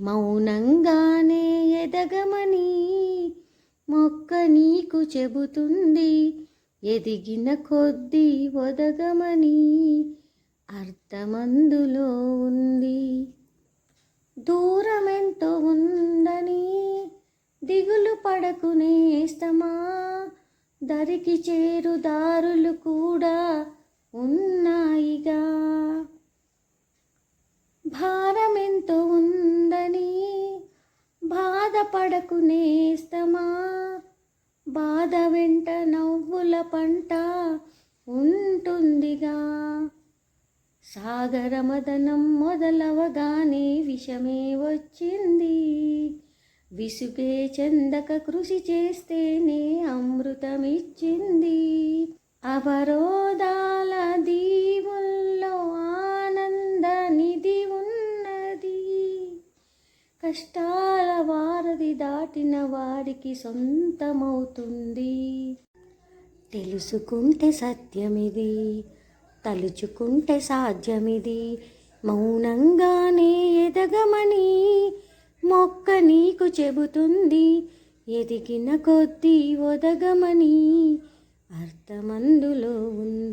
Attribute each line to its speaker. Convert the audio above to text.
Speaker 1: మౌనంగానే ఎదగమని మొక్క నీకు చెబుతుంది. ఎదిగిన కొద్దీ ఒదగమని అర్థమందులో ఉంది. దూరమెంతో ఉందని దిగులు పడకు నేస్తమా దరికి చేరు దారులు కూడా ఉన్నాయిగా భారమెంతో ఉందని బాధపడకు నేస్తమా? బాధ వెంట నవ్వుల పంట ఉంటుందిగా. సాగరమదనం మొదలవగానే విషమే వచ్చింది. విసుగే చందక కృషి చేస్తేనే అమృతమిచ్చింది. అవరోధాల దీవుల్లో ఆనంద నిధి ఉన్నది. కష్టా దాటిన వారికి సొంతమవుతుంది. తెలుసుకుంటే సత్యమిది తలుచుకుంటే సాధ్యమిది. మౌనంగానే ఎదగమని మొక్క నీకు చెబుతుంది. ఎదిగిన కొద్దీ ఒదగమని అర్థమందులో ఉంది